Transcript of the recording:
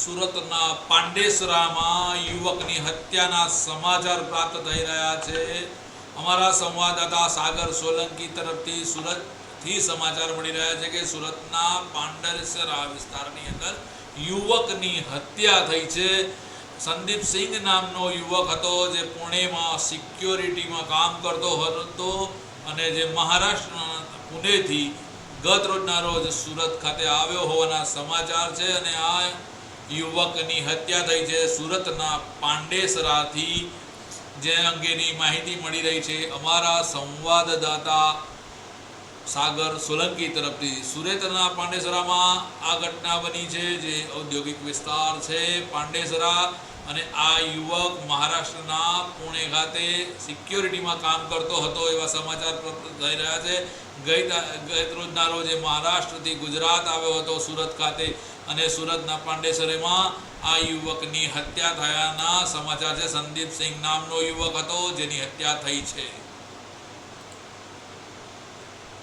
સુરતના પાંડેસરામાં યુવકની હત્યાના સમાચાર પ્રાપ્ત થઈ રહ્યા છે. અમારા સંવાદદાતા સાગર સોલંકી તરફથી સુરતથી સમાચાર મળી રહ્યા છે કે સુરતના પાંડેસરા વિસ્તારની અંદર યુવકની હત્યા થઈ છે. સંદીપ સિંઘ નામનો યુવક હતો જે પુણેમાં સિક્યોરિટીમાં કામ કરતો હતો અને જે મહારાષ્ટ્રના પુણેથી ગત રોજના રોજ સુરત ખાતે આવ્યો હોવાના સમાચાર છે અને આ યુવકની હત્યા થઈ છે. સુરતના પાંડેસરાથી જે અંગેની માહિતી મળી રહી છે અમારા સંવાદદાતા સાગર સોલંકી તરફથી સુરતના પાંડેસરામાં આ ઘટના બની છે, જે ઔદ્યોગિક વિસ્તાર છે પાંડેસરા. અને આ યુવક મહારાષ્ટ્રના પુણે ખાતે સિક્યોરિટીમાં કામ કરતો હતો એવા સમાચાર થઈ રહ્યા છે. ગઈ ગત રોજના રોજે મહારાષ્ટ્રથી ગુજરાત આવ્યો હતો સુરત ખાતે. અને સુરતના પાંડેસરેમાં આ યુવકની હત્યા થયાના સમાચાર છે. સંદીપ સિંહ નામનો યુવક હતો, જેની હત્યા થઈ છે.